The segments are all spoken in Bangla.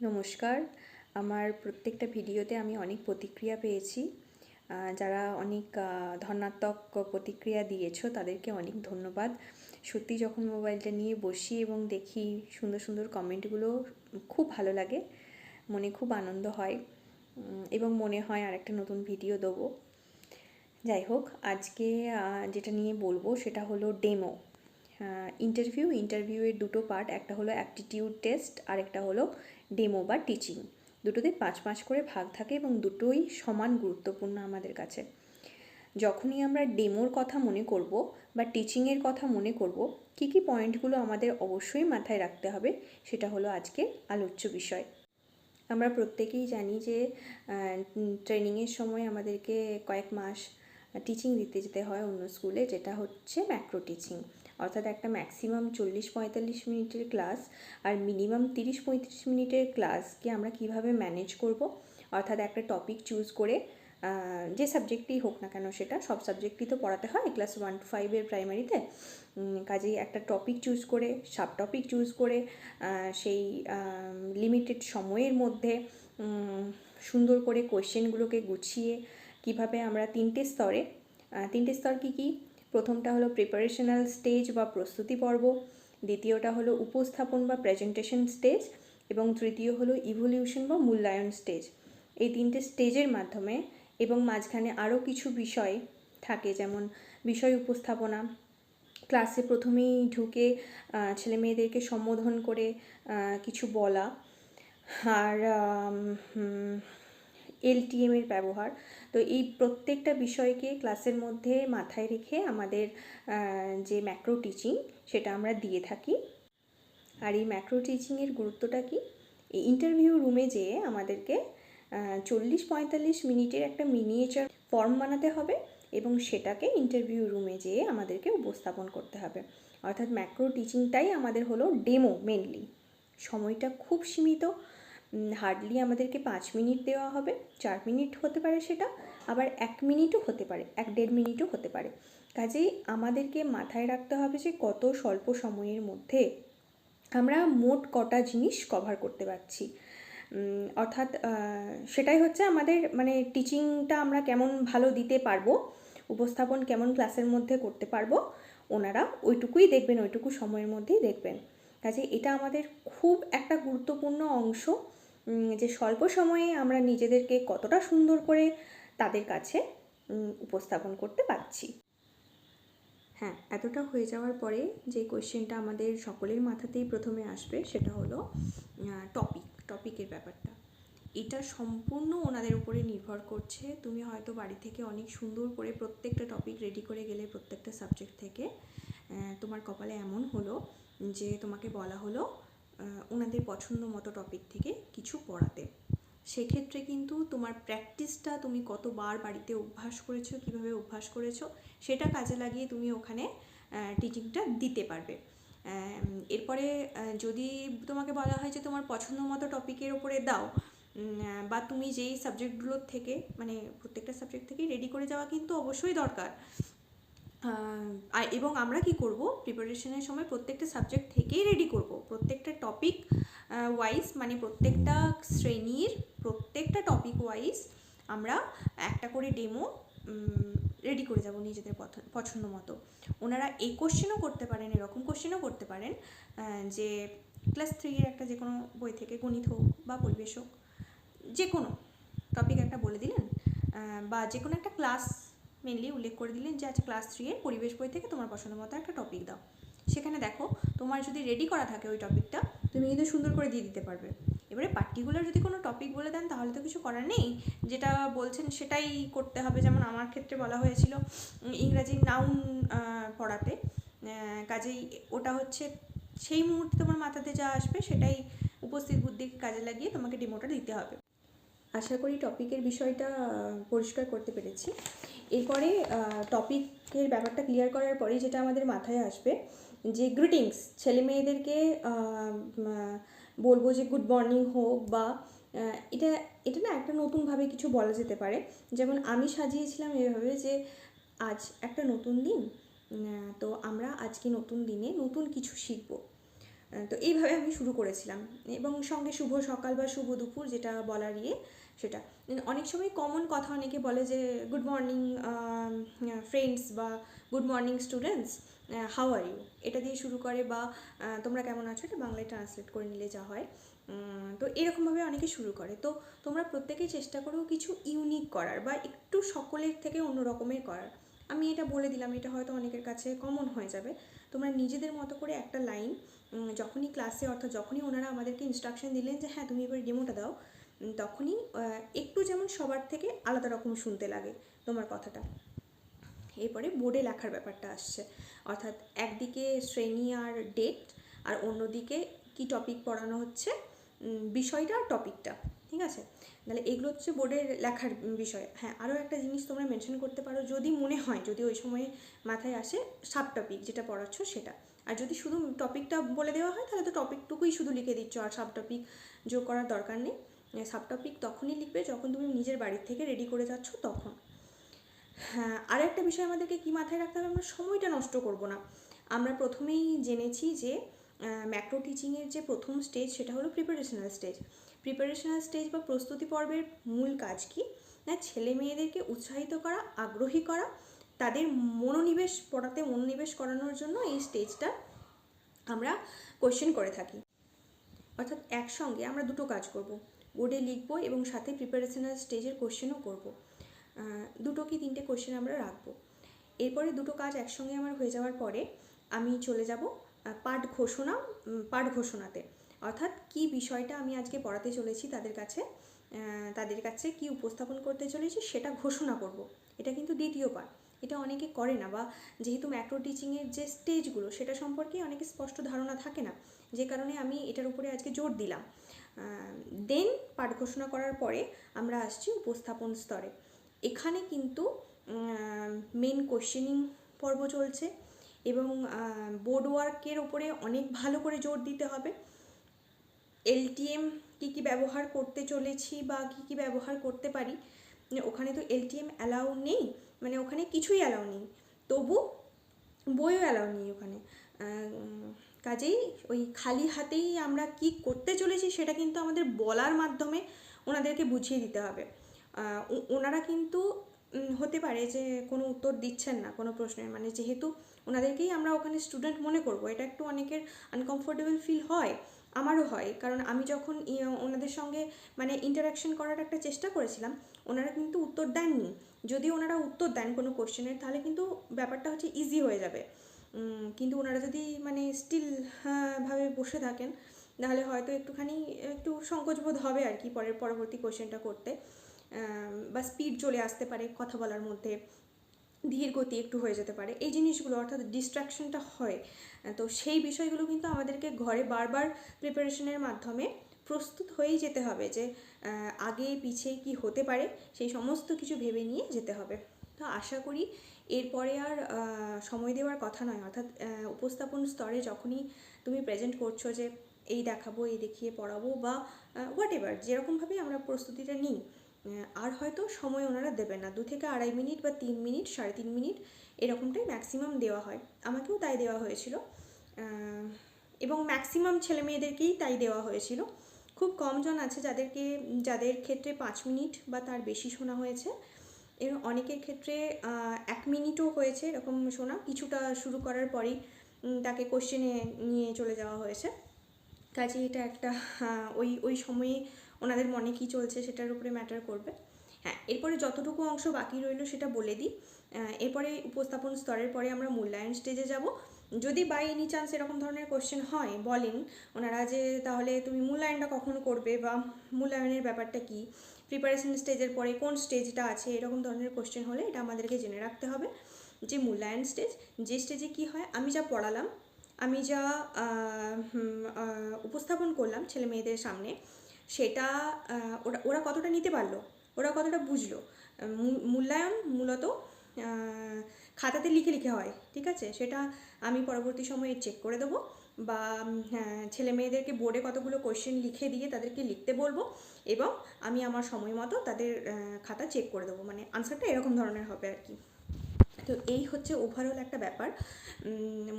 নমস্কার। আমার প্রত্যেকটা ভিডিওতে আমি অনেক প্রতিক্রিয়া পেয়েছি। যারা অনেক ধনাত্মক প্রতিক্রিয়া দিয়েছ, তাদেরকে অনেক ধন্যবাদ। সত্যি যখন মোবাইলটা নিয়ে বসি এবং দেখি সুন্দর সুন্দর কমেন্টগুলো, খুব ভালো লাগে। মনে খুব আনন্দ হয়। এবং মনে হয় আর একটা নতুন ভিডিও দেবো। যাই হোক, আজকে যেটা নিয়ে বলব সেটা হলো ডেমো। ইন্টারভিউ ইন্টারভিউয়ের দুটো পার্ট একটা হলো অ্যাপটিটিউড টেস্ট আর একটা হলো ডেমো বা টিচিং। দুটোতে পাঁচ পাঁচ করে ভাগ থাকে এবং দুটোই সমান গুরুত্বপূর্ণ আমাদের কাছে। যখনই আমরা ডেমোর কথা মনে করব বা টিচিংয়ের কথা মনে করব, কী কী পয়েন্টগুলো আমাদের অবশ্যই মাথায় রাখতে হবে সেটা হলো আজকে আলোচ্য বিষয়। আমরা প্রত্যেকেই জানি যে ট্রেনিংয়ের সময় আমাদেরকে কয়েক মাস টিচিং দিতে যেতে হয় অন্য স্কুলে, যেটা হচ্ছে ম্যাক্রো টিচিং। অর্থাৎ একটা ম্যাক্সিমাম চল্লিশ পঁয়তাল্লিশ মিনিটের ক্লাস আর মিনিমাম তিরিশ পঁয়ত্রিশ মিনিটের ক্লাসকে আমরা কীভাবে ম্যানেজ করব? অর্থাৎ একটা টপিক চুজ করে যে সাবজেক্টই হোক না কেন সেটা, সব সাবজেক্টই তো পড়াতে হয় ক্লাস ওয়ান টু ফাইভের প্রাইমারিতে কাজেই একটা টপিক চুজ করে সাব টপিক চুজ করে সেই লিমিটেড সময়ের মধ্যে সুন্দর করে কোয়েশ্চেনগুলোকে গুছিয়ে কীভাবে আমরা তিনটে স্তরে তিনটে স্তর কী কী? প্রথমটা হলো প্রিপারেশনাল স্টেজ বা প্রস্তুতি পর্ব, দ্বিতীয়টা হলো উপস্থাপন বা প্রেজেন্টেশন স্টেজ এবং তৃতীয় হলো ইভলিউশন বা মূল্যায়ন স্টেজ এই তিনটে স্টেজের মাধ্যমে এবং মাঝখানে আরও কিছু বিষয় থাকে, যেমন বিষয় উপস্থাপনা ক্লাসে প্রথমেই ঢুকে ছেলে মেয়েদেরকে সম্বোধন করে কিছু বলা, আর এলটিএম এর ব্যবহার। তো এই প্রত্যেকটা বিষয়কে ক্লাসের মধ্যে মাথায় রেখে আমাদের যে ম্যাক্রো টিচিং সেটা আমরা দিয়ে থাকি। আর এই ম্যাক্রো টিচিংয়ের গুরুত্বটা কি? এই ইন্টারভিউ রুমে যেয়ে আমাদেরকে চল্লিশ পঁয়তাল্লিশ মিনিটের একটা মিনিয়েচার ফর্ম বানাতে হবে এবং সেটাকে ইন্টারভিউ রুমে যেয়ে আমাদেরকে উপস্থাপন করতে হবে। অর্থাৎ ম্যাক্রো টিচিংটাই আমাদের হলো ডেমো মেনলি সময়টা খুব সীমিত হার্ডলি আমাদেরকে পাঁচ মিনিট দেওয়া হবে। চার মিনিট হতে পারে সেটা, আবার এক মিনিটও হতে পারে, এক দেড় মিনিটও হতে পারে। কাজেই আমাদেরকে মাথায় রাখতে হবে যে কত স্বল্প সময়ের মধ্যে আমরা মোট কটা জিনিস কভার করতে পারছি। অর্থাৎ সেটাই হচ্ছে আমাদের মানে টিচিংটা আমরা কেমন ভালো দিতে পারব, উপস্থাপন কেমন ক্লাসের মধ্যে করতে পারব, ওনারা ওইটুকুই দেখবেন, ওইটুকু সময়ের মধ্যেই দেখবেন। কাজে এটা আমাদের খুব একটা গুরুত্বপূর্ণ অংশ। যে স্বল্প সময়ে আমরা নিজেদেরকে কতটা সুন্দর করে তাদের কাছে উপস্থাপন করতে পারছি। হ্যাঁ এতটা হয়ে যাওয়ার পরে যে কোয়েশ্চেনটা আমাদের সকলের মাথাতেই প্রথমে আসবে, সেটা হলো টপিক টপিকের ব্যাপারটা। এটা সম্পূর্ণ ওনাদের উপরে নির্ভর করছে। তুমি হয়তো বাড়ি থেকে অনেক সুন্দর করে প্রত্যেকটা টপিক রেডি করে গেলে প্রত্যেকটা সাবজেক্ট থেকে তোমার কপালে এমন হলো যে তোমাকে বলা হলো ওনাদের পছন্দ মতো টপিক থেকে কিছু পড়াতে। সেক্ষেত্রে কিন্তু তোমার প্র্যাকটিসটা তুমি কতবার বাড়িতে অভ্যাস করেছ, কীভাবে অভ্যাস করেছ, সেটা কাজে লাগিয়ে তুমি ওখানে টিচিংটা দিতে পারবে। এরপরে যদি তোমাকে বলা হয় যে তোমার পছন্দ মতো টপিকের ওপরে দাও বা তুমি যেই সাবজেক্টগুলোর থেকে মানে প্রত্যেকটা সাবজেক্ট থেকেই রেডি করে যাওয়া কিন্তু অবশ্যই দরকার। এবং আমরা কি করব? প্রিপারেশনের সময় প্রত্যেকটা সাবজেক্ট থেকেই রেডি করব। প্রত্যেকটা টপিক ওয়াইজ মানে প্রত্যেকটা শ্রেণির প্রত্যেকটা টপিক ওয়াইজ আমরা একটা করে ডেমো রেডি করে যাব নিজেদের পছন্দ মতো। ওনারা এই কোশ্চেনও করতে পারেন, এরকম কোশ্চেনও করতে পারেন যে ক্লাস থ্রির একটা যে কোনো বই থেকে গণিত হোক বা পরিবেশ হোক যে কোনো টপিক একটা বলে দিলেন বা যে কোনো একটা ক্লাস মেনলি উল্লেখ করে দিলেন যে আচ্ছা ক্লাস থ্রি এর পরিবেশ বই থেকে তোমার পছন্দ মতো একটা টপিক দাও। সেখানে দেখো, তোমার যদি রেডি করা থাকে ওই টপিকটা তুমি কিন্তু সুন্দর করে দিয়ে দিতে পারবে। এবারে পার্টিকুলার যদি কোনো টপিক বলে দেন, তাহলে তো কিছু করার নেই। যেটা বলছেন সেটাই করতে হবে, যেমন আমার ক্ষেত্রে বলা হয়েছিল ইংরাজি নাউন পড়াতে। কাজেই ওটা হচ্ছে, সেই মুহূর্তে তোমার মাথাতে যা আসবে, সেটাই উপস্থিত বুদ্ধিকে কাজে লাগিয়ে তোমাকে ডিমোটা দিতে হবে। আশা করি টপিকের বিষয়টা পরিষ্কার করতে পেরেছি। এরপরে টপিকের ব্যাপারটা ক্লিয়ার করার পরে যেটা আমাদের মাথায় আসবে, যে গ্রিটিংস ছেলে মেয়েদেরকে বলব যে গুড মর্নিং হোক বা এটা এটা না একটা নতুনভাবে কিছু বলা যেতে পারে। যেমন আমি সাজিয়েছিলাম এভাবে যে, আজ একটা নতুন দিন তো আমরা আজকে নতুন দিনে নতুন কিছু শিখব। তো এইভাবে আমি শুরু করেছিলাম। এবং সঙ্গে শুভ সকাল বা শুভ দুপুর যেটা বলার ইয়ে সেটা। অনেক সময় কমন কথা অনেকে বলে যে গুড মর্নিং ফ্রেন্ডস বা good morning students how are you এটা দিয়ে শুরু করে বা তোমরা কেমন আছো? এটা বাংলায় ট্রান্সলেট করে নিলে যা হয়। তো এরকমভাবে অনেকে শুরু করে। তো তোমরা প্রত্যেকেই চেষ্টা করো কিছু ইউনিক করার বা একটু সকলের থেকে অন্য রকমের করার। আমি এটা বলে দিলাম, এটা হয়তো অনেকের কাছে কমন হয়ে যাবে। তোমরা নিজেদের মতো করে একটা লাইন যখনই ক্লাসে অর্থাৎ যখনই ওনারা আমাদেরকে ইনস্ট্রাকশন দিলেন যে হ্যাঁ তুমি এবার ডেমোটা দাও তখনই একটু যেমন সবার থেকে আলাদা রকম শুনতে লাগে তোমার কথাটা। এরপরে বোর্ডে লেখার ব্যাপারটা আসছে। অর্থাৎ একদিকে শ্রেণি আর ডেট আর অন্যদিকে কি টপিক পড়ানো হচ্ছে? বিষয়টা আর টপিকটা ঠিক আছে? তাহলে এগুলো হচ্ছে বোর্ডের লেখার বিষয়। হ্যাঁ আরও একটা জিনিস তোমরা মেনশন করতে পারো, যদি মনে হয়, যদি ওই সময়ে মাথায় আসে সাব টপিক যেটা পড়াচ্ছ সেটা। আর যদি শুধু টপিকটা বলে দেওয়া হয়, তাহলে তো টপিকটুকুই শুধু লিখে দিচ্ছ, আর সাব টপিক যোগ করার দরকার নেই। সাব টপিক তখনই লিখবে যখন তুমি নিজের বাড়ির থেকে রেডি করে যাচ্ছ তখন। হ্যাঁ আর একটা বিষয় আমাদেরকে কি মাথায় রাখতে হবে, আমরা সময়টা নষ্ট করব না। আমরা প্রথমেই জেনেছি যে ম্যাক্রো টিচিংয়ের যে প্রথম স্টেজ সেটা হলো প্রিপারেশনাল স্টেজ প্রিপারেশনাল স্টেজ বা প্রস্তুতি পর্বের মূল কাজ কি? না, ছেলে মেয়েদেরকে উৎসাহিত করা, আগ্রহী করা, তাদের মনোনিবেশ পড়াতে মনোনিবেশ করানোর জন্য এই স্টেজটা আমরা কোয়েশ্চেন করে থাকি। অর্থাৎ একসঙ্গে আমরা দুটো কাজ করব। বোর্ডে লিখব এবং সাথে প্রিপারেশনাল স্টেজের কোশ্চেনও করব। দুটো কি তিনটে কোশ্চেন আমরা রাখব। এরপরে দুটো কাজ একসঙ্গে আমার হয়ে যাওয়ার পরে আমি চলে যাব পাঠ ঘোষণা পাঠ ঘোষণাতে। অর্থাৎ কি বিষয়টা আমি আজকে পড়াতে চলেছি তাদের কাছে তাদের কাছে কি উপস্থাপন করতে চলেছি সেটা ঘোষণা করব। এটা কিন্তু দ্বিতীয় পাঠ এটা অনেকে করে না বা যেহেতু ম্যাক্রো টিচিংয়ের যে স্টেজগুলো সেটা সম্পর্কে অনেকে স্পষ্ট ধারণা থাকে না, যে কারণে আমি এটার উপরে আজকে জোর দিলাম। দেন পাঠ ঘোষণা করার পরে আমরা আসছি উপস্থাপন স্তরে। এখানে কিন্তু মেন কোশ্চেনিং পর্ব চলছে এবং বোর্ড ওয়ার্কের ওপরে অনেক ভালো করে জোর দিতে হবে। এলটিএম কী কী ব্যবহার করতে চলেছি বা কী কী ব্যবহার করতে পারি? মানে ওখানে তো এলটিএম অ্যালাউ নেই মানে ওখানে কিছুই অ্যালাউ নেই। তবু বইও অ্যালাউ নেই ওখানে। কাজেই ওই খালি হাতেই আমরা কি করতে চলেছি সেটা কিন্তু আমাদের বলার মাধ্যমে ওনাদেরকে বুঝিয়ে দিতে হবে। ওনারা কিন্তু হতে পারে যে কোনো উত্তর দিচ্ছেন না কোনো প্রশ্নের মানে যেহেতু ওনাদেরকেই আমরা ওখানে স্টুডেন্ট মনে করব, এটা একটু অনেকের আনকমফোর্টেবল ফিল হয়। আমারও হয়। কারণ আমি যখন ওনাদের সঙ্গে মানে ইন্টারাকশন করার একটা চেষ্টা করেছিলাম, ওনারা কিন্তু উত্তর দেননি। যদি ওনারা উত্তর দেন কোনো কোশ্চেনের তাহলে কিন্তু ব্যাপারটা হচ্ছে ইজি হয়ে যাবে। কিন্তু ওনারা যদি মানে স্টিল ভাবে বসে থাকেন, তাহলে হয়তো একটুখানি একটু সংকোচবোধ হবে আর কি পরের, পরবর্তী কোশ্চেনটা করতে। বা স্পিড চলে আসতে পারে কথা বলার মধ্যে। ধীর গতি একটু হয়ে যেতে পারে। এই জিনিসগুলো অর্থাৎ ডিস্ট্রাকশনটা হয়। তো সেই বিষয়গুলো কিন্তু আমাদেরকে ঘরে বারবার প্রিপারেশনের মাধ্যমে প্রস্তুত হয়েই যেতে হবে যে আগে পিছে কি হতে পারে, সেই সমস্ত কিছু ভেবে নিয়ে যেতে হবে। তো আশা করি এরপরে আর সময় দেওয়ার কথা নয়। অর্থাৎ উপস্থাপন স্তরে যখনই তুমি প্রেজেন্ট করছ যে, এই দেখাবো, এই দেখিয়ে পড়াবো বা হোয়াট এভার যেরকমভাবেই আমরা প্রস্তুতিটা নিই আর হয়তো সময় ওনারা দেবেন না। দু থেকে আড়াই মিনিট বা তিন মিনিট, সাড়ে তিন মিনিট এরকমটাই ম্যাক্সিমাম দেওয়া হয়। আমাকেও তাই দেওয়া হয়েছিল। এবং ম্যাক্সিমাম ছেলে মেয়েদেরকেই তাই দেওয়া হয়েছিল। খুব কমজন আছে যাদেরকে, যাদের ক্ষেত্রে পাঁচ মিনিট বা তার বেশি শোনা হয়েছে। এর অনেকের ক্ষেত্রে এক মিনিটও হয়েছে এরকম শোনা। কিছুটা শুরু করার পরেই তাকে কোশ্চেনে নিয়ে চলে যাওয়া হয়েছে। কাজে এটা একটা ওই ওই সময়ে ওনাদের মনে কী চলছে সেটার উপরে ম্যাটার করবে। হ্যাঁ এরপরে যতটুকু অংশ বাকি রইল সেটা বলে দিই। এরপরে উপস্থাপন স্তরের পরে আমরা মূল্যায়ন স্টেজে যাব। যদি বাই এনি চান্স এরকম ধরনের কোশ্চেন হয়, বলেন ওনারা যে তাহলে তুমি মূল্যায়নটা কখন করবে বা মূল্যায়নের ব্যাপারটা কি? প্রিপারেশন স্টেজের পরে কোন স্টেজটা আছে? এরকম ধরনের কোশ্চেন হলে এটা আমাদেরকে জেনে রাখতে হবে। যে মূল্যায়ন স্টেজ যে স্টেজে কি হয়? আমি যা পড়ালাম, আমি যা উপস্থাপন করলাম ছেলে মেয়েদের সামনে সেটা ওরা ওরা কতটা নিতে পারল? ওরা কতটা বুঝলো? মূল্যায়ন মূলত খাতাতে লিখে লিখে হয় ঠিক আছে? সেটা আমি পরবর্তী সময়ে চেক করে দেবো বা হ্যাঁ, ছেলে মেয়েদেরকে বোর্ডে কতগুলো কোশ্চেন লিখে দিয়ে তাদেরকে লিখতে বলব এবং আমি আমার সময় মতো তাদের খাতা চেক করে দেবো। মানে আনসারটা এরকম ধরনের হবে আর কি। তো এই হচ্ছে ওভারঅল একটা ব্যাপার।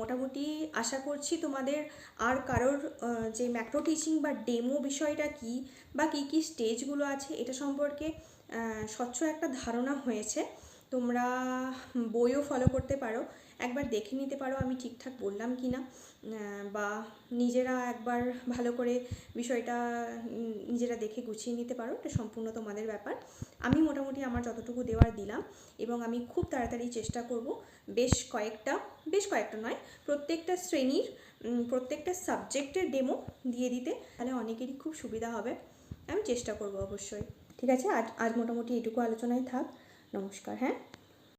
মোটামুটি আশা করছি তোমাদের আর কারোর যে ম্যাক্রো টিচিং বা ডেমো বিষয়টা কি বা কী কী স্টেজগুলো আছে এটা সম্পর্কে স্বচ্ছ একটা ধারণা হয়েছে। তোমরা বইও ফলো করতে পারো। একবার দেখে নিতে পারো আমি ঠিকঠাক বললাম কি না বা নিজেরা একবার ভালো করে বিষয়টা নিজেরা দেখে গুছিয়ে নিতে পারো, এটা সম্পূর্ণ তোমাদের ব্যাপার। আমি মোটামুটি আমার যতটুকু দেওয়ার দিলাম এবং আমি খুব তাড়াতাড়ি চেষ্টা করব, বেশ কয়েকটা বেশ কয়েকটা নয়, প্রত্যেকটা শ্রেণির প্রত্যেকটা সাবজেক্টের ডেমো দিয়ে দিতে, তাহলে অনেকেরই খুব সুবিধা হবে, আমি চেষ্টা করব অবশ্যই। ঠিক আছে, আজ আজ মোটামুটি এটুকু আলোচনায় থাক, নমস্কার হ্যাঁ?